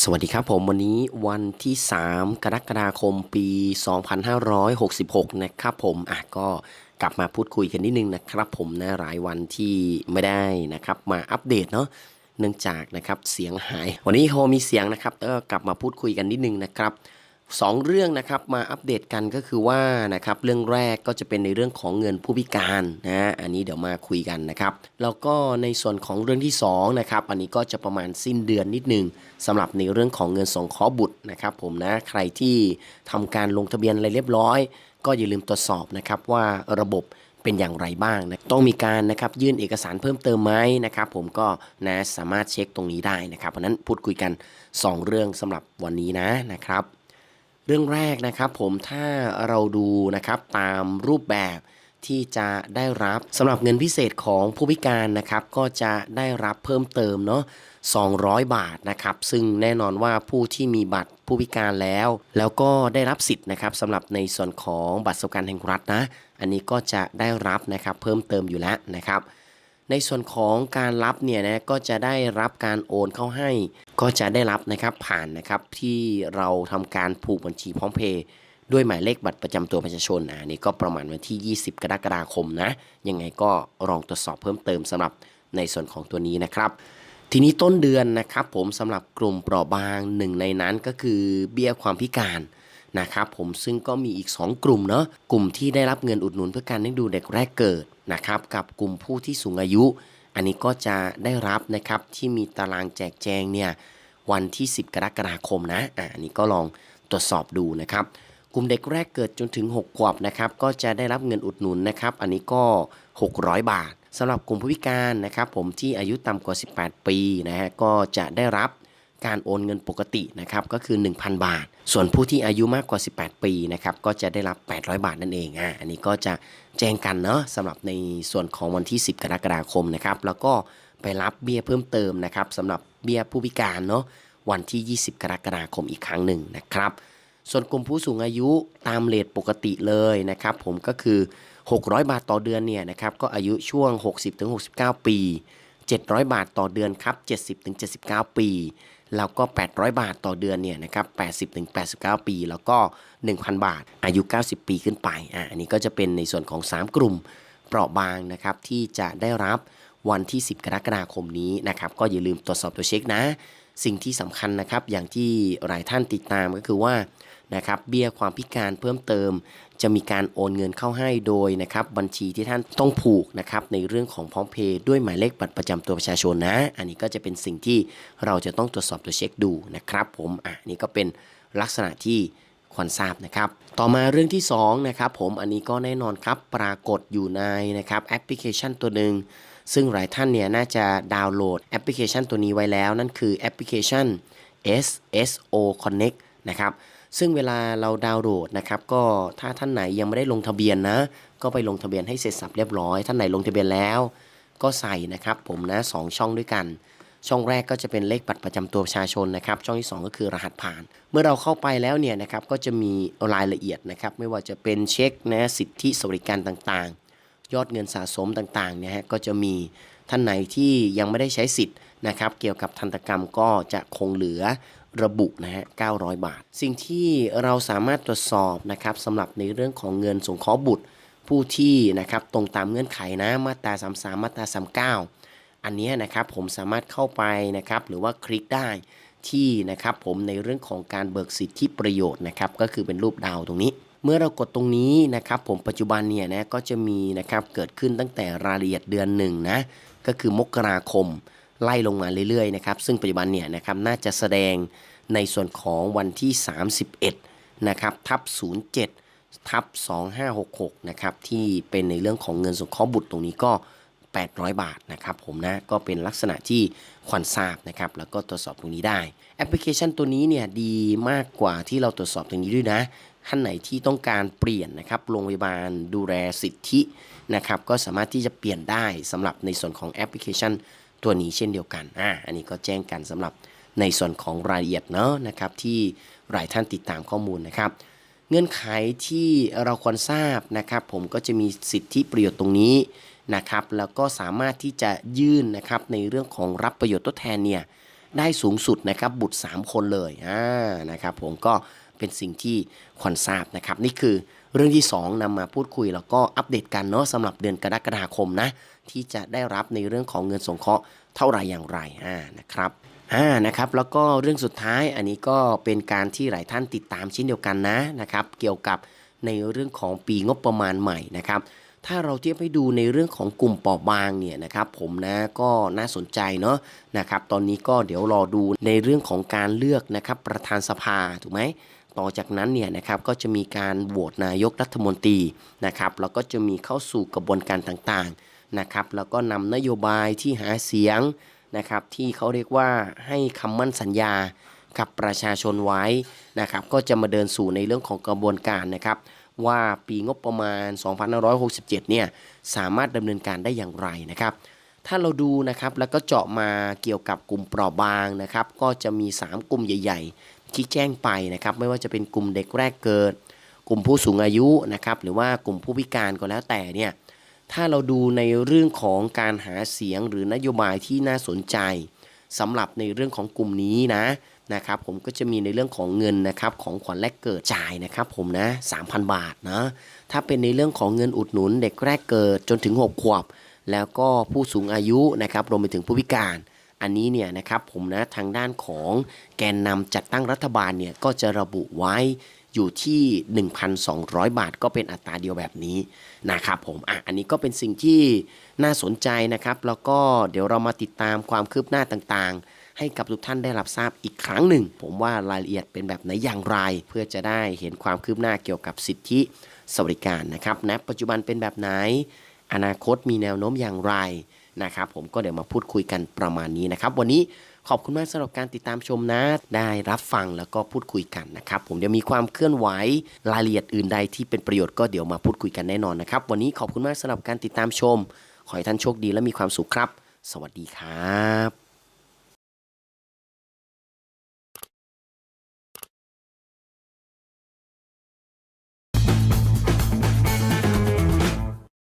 สวัสดีครับผมวันนี้วันที่ 3 กรกฎาคมปี 2566 นะครับผมอะก็กลับมาพูดคุยกันนิดนึงนะครับผมนะหลายวันที่ไม่ได้นะครับมาอัปเดตเนาะเนื่องจากนะครับเสียงหาย วันนี้โฮมีเสียงนะครับก็กลับมาพูดคุยกันนิดนึงนะครับ สองเรื่องนะครับมาอัปเดตกันก็คือว่านะครับเรื่องแรกก็จะเป็นในเรื่องของเงินผู้พิการนะอันนี้เดี๋ยวมาคุยกันนะครับแล้วก็ในส่วนของเรื่องที่สองนะครับอันนี้ก็จะประมาณสิ้นเดือนนิดนึงสำหรับในเรื่องของเงินสงเคราะห์บุตรนะครับผมนะใครที่ทำการลงทะเบียนอะไรเรียบร้อย ก็อย่าลืมตรวจสอบนะครับว่าระบบเป็นอย่างไรบ้างนะต้องมีการนะครับยื่นเอกสารเพิ่มเติมไหมนะครับผมก็นะสามารถเช็คตรงนี้ได้นะครับเพราะนั้นพูดคุยกัน 2 เรื่องสำหรับวันนี้นะนะครับ เรื่องแรกนะครับผมถ้าเราดูนะครับตามรูปแบบที่จะได้รับสำหรับเงินพิเศษของผู้พิการนะครับก็จะได้รับเพิ่มเติมเนาะ200 บาทนะครับซึ่งแน่นอนว่าผู้ที่มีบัตรผู้พิการแล้ว แล้วก็ได้รับสิทธิ์นะครับสำหรับในส่วนของบัตรสวัสดิการแห่งรัฐนะ อันนี้ก็จะได้รับนะครับเพิ่มเติมอยู่แล้วนะครับ ในส่วนของการรับเนี่ยนะก็จะได้รับการโอนเข้าให้ ก็จะได้รับนะครับผ่านนะครับที่เราทำการผูกบัญชีพร้อมเพย์ด้วยหมายเลขบัตรประจำตัวประชาชนอ่านี่ก็ประมาณวันที่ 20 กรกฎาคมนะยังไงก็ลองตรวจสอบเพิ่มเติมสำหรับในส่วนของตัวนี้นะครับ ทีนี้ต้นเดือนนะครับผมสำหรับกลุ่มเปราะบางหนึ่งในนั้นก็คือเบี้ยความพิการ นะครับผมซึ่งก็มีอีก 2 กลุ่มเนาะกลุ่มที่ได้รับเงินอุดหนุนเพื่อการเลี้ยงดูเด็กแรกเกิดนะครับกับกลุ่มผู้ที่สูงอายุ อันนี้ก็จะได้รับนะครับที่มีตารางแจกแจงเนี่ยวันที่ 10 กรกฎาคมนะอ่าอันนี้ก็ลองตรวจสอบดูนะครับกลุ่มเด็กแรกเกิดจนถึง 6 ขวบนะครับก็จะได้รับเงินอุดหนุนนะครับอันนี้ก็ 600 บาทสำหรับกลุ่มผู้พิการนะครับผมที่อายุต่ำกว่า 18 ปีนะฮะก็จะได้รับ การโอนเงินปกตินะครับก็คือ 1,000 บาท ส่วนผู้ที่อายุมากกว่า 18 ปีนะครับก็จะได้รับ 800 บาทนั่นเองอะอันนี้ก็จะแจ้งกันเนาะสำหรับในส่วนของวันที่ 10 กรกฎาคมนะครับแล้วก็ไปรับเบี้ยเพิ่มเติมนะครับสำหรับเบี้ยผู้พิการเนาะวันที่ 20 กรกฎาคมอีกครั้งหนึ่งนะครับ ส่วนกลุ่มผู้สูงอายุตามเลทปกติเลยนะครับผมก็คือ 600 บาทต่อเดือนเนี่ยนะครับก็อายุช่วง 60-69 ปี 700 บาทต่อเดือนครับ 70-79 ปี แล้วก็ 800 บาทต่อเดือนเนี่ยนะครับ80-89 ปี แล้วก็ 1,000 บาท อายุ 90 ปีขึ้นไปอะอันนี้ก็จะเป็นในส่วนของ 3 กลุ่มเปราะบางนะครับที่จะได้รับวันที่ 10 กรกฎาคมนี้นะครับก็อย่าลืมตรวจสอบตัวเช็คนะ สิ่งที่สำคัญนะครับอย่างที่หลายท่านติดตามก็คือว่า นะครับเบี้ยความพิการเพิ่มเติม จะมีการโอนเงินเข้าให้โดยนะครับบัญชีที่ท่านต้องผูกนะครับในเรื่องของพร้อมเพย์ด้วยหมายเลขบัตรประจำตัวประชาชนนะ อันนี้ก็จะเป็นสิ่งที่เราจะต้องตรวจสอบตัวเช็คดูนะครับผมอะนี่ก็เป็นลักษณะที่ควรทราบนะครับ ต่อมาเรื่องที่2นะครับผมอันนี้ก็แน่นอนครับปรากฏอยู่ในนะครับแอปพลิเคชันตัวหนึ่งซึ่งหลายท่านเนี่ยน่าจะดาวน์โหลดแอปพลิเคชันตัวนี้ไว้แล้ว นั่นคือแอปพลิเคชัน SSO Connect นะครับ ซึ่งเวลาเราดาวน์โหลดนะครับก็ถ้าท่านไหนยังไม่ได้ลงทะเบียนนะ ก็ไปลงทะเบียนให้เสร็จสับเรียบร้อย ท่านไหนลงทะเบียนแล้ว ก็ใส่นะครับผมนะสองช่องด้วยกัน ช่องแรกก็จะเป็นเลขบัตรประจำตัวประชาชนนะครับ ช่องที่ 2 ก็คือรหัสผ่าน เมื่อเราเข้าไปแล้วเนี่ยนะครับก็จะมีรายละเอียดนะครับไม่ว่าจะเป็นเช็คนะสิทธิสวัสดิการต่างๆ ยอดเงินสะสมต่างๆเนี่ยฮะก็จะมี ท่านไหนที่ยังไม่ได้ใช้สิทธิ์นะครับ เกี่ยวกับทันตกรรมก็จะคงเหลือระบุนะฮะ 900 บาท สิ่งที่เราสามารถตรวจสอบนะครับสำหรับในเรื่องของเงินสงเคราะห์บุตรผู้ที่นะครับตรงตามเงื่อนไขนะมาตรา 33 มาตรา 39 อันนี้นะครับผมสามารถเข้าไปนะครับหรือว่าคลิกได้ที่นะครับผมในเรื่องของการเบิกสิทธิประโยชน์นะครับก็คือเป็นรูปดาวตรงนี้ เมื่อเรากดตรงนี้นะครับ ผมปัจจุบันเนี่ยนะก็จะมีนะครับเกิดขึ้นตั้งแต่รายละเอียดเดือนหนึ่งนะก็คือมกราคมไล่ลงมาเรื่อยๆนะครับซึ่งปัจจุบันเนี่ยนะครับน่าจะแสดงในส่วนของวันที่ 31นะครับทับ07ทับ2566นะครับที่เป็นในเรื่องของเงินสงเคราะห์บุตรตรงนี้ก็ 800 บาทนะครับผมนะก็เป็นลักษณะที่ควรทราบนะครับแล้วก็ตรวจสอบตรงนี้ได้ แอปพลิเคชันตัวนี้เนี่ยดีมากกว่าที่เราตรวจสอบตรงนี้ด้วยนะ ท่านไหนที่ต้องการเปลี่ยนนะครับโรงพยาบาลดูแลสิทธินะครับก็สามารถที่จะเปลี่ยนได้สำหรับในส่วนของแอปพลิเคชันตัวนี้เช่นเดียวกันอ่าอันนี้ก็แจ้งกันสำหรับในส่วนของรายละเอียดเนาะนะครับที่หลายท่านติดตามข้อมูลนะครับ เงื่อนไขที่เราควรทราบนะครับผมก็จะมีสิทธิประโยชน์ตรงนี้นะครับแล้วก็สามารถที่จะยื่นนะครับในเรื่องของรับประโยชน์ทดแทนเนี่ยได้สูงสุดนะครับบุตร 3 คนเลยอ่านะครับผมก็ เป็นสิ่งที่ควรทราบนะครับ นี่คือเรื่องที่ 2นำมาพูดคุยแล้วก็อัปเดตกันเนาะสำหรับเดือนกรกฎาคมนะ ที่จะได้รับในเรื่องของเงินสงเคราะห์เท่าไหร่อย่างไรอ่านะครับอ่านะครับแล้วก็เรื่องสุดท้ายอันนี้ก็เป็นการที่หลายท่านติดตามเช่นเดียวกันนะนะครับ เกี่ยวกับในเรื่องของปีงบประมาณใหม่นะครับ ถ้าเราเทียบให้ดูในเรื่องของกลุ่มเปราะบางเนี่ยนะครับผมนะก็น่าสนใจเนาะนะครับตอนนี้ก็เดี๋ยวรอดูในเรื่องของการเลือกนะครับประธานสภาถูกไหมต่อจากนั้นเนี่ยนะครับก็จะมีการโหวตนายกรัฐมนตรีนะครับแล้วก็จะมีเข้าสู่กระบวนการต่างๆนะครับแล้วก็นำนโยบายที่หาเสียงนะครับที่เขาเรียกว่าให้คำมั่นสัญญากับประชาชนไว้นะครับก็จะมาเดินสู่ในเรื่องของกระบวนการนะครับ ว่าปีงบประมาณ 2567 เนี่ยสามารถดำเนินการได้อย่างไรนะครับถ้าเราดูนะครับแล้วก็เจาะมาเกี่ยวกับกลุ่มเปราะบางนะครับ ก็จะมี 3 กลุ่มใหญ่ ๆ ที่แจ้งไปนะครับ ไม่ว่าจะเป็นกลุ่มเด็กแรกเกิด กลุ่มผู้สูงอายุนะครับ หรือว่ากลุ่มผู้พิการก็แล้วแต่เนี่ยถ้าเราดูในเรื่องของการหาเสียงหรือนโยบายที่น่าสนใจ สำหรับในเรื่องของกลุ่มนี้นะนะครับผมก็จะมีในเรื่องของเงินนะครับของขวัญแรกเกิดจ่ายนะครับผมนะ3,000 บาทนะถ้าเป็นในเรื่องของเงินอุดหนุนเด็กแรกเกิดจนถึง 6 ขวบ แล้วก็ผู้สูงอายุนะครับรวมไปถึงผู้พิการอันนี้เนี่ยนะครับผมนะทางด้านของแกนนำจัดตั้งรัฐบาลเนี่ยก็จะระบุไว้ อยู่ที่ 1,200 บาท ก็เป็นอัตราเดียวแบบนี้นะครับผมอะอันนี้ก็เป็นสิ่งที่น่าสนใจนะครับ แล้วก็เดี๋ยวเรามาติดตามความคืบหน้าต่างๆ ให้กับทุกท่านได้รับทราบอีกครั้งหนึ่ง ผมว่ารายละเอียดเป็นแบบไหนอย่างไร เพื่อจะได้เห็นความคืบหน้าเกี่ยวกับสิทธิสวัสดิการนะครับณปัจจุบันเป็นแบบไหน อนาคตมีแนวโน้มอย่างไรนะครับผมก็เดี๋ยวมาพูดคุยกันประมาณนี้นะครับ วันนี้ ขอบคุณมากสำหรับการติดตามชมนะ ได้รับฟังแล้วก็พูดคุยกันนะครับ ผมเดี๋ยวมีความเคลื่อนไหวรายละเอียดอื่นใดที่เป็นประโยชน์ก็เดี๋ยวมาพูดคุยกันแน่นอนนะครับ วันนี้ขอบคุณมากสำหรับการติดตามชม ขอให้ท่านโชคดีและมีความสุขครับ สวัสดีครับ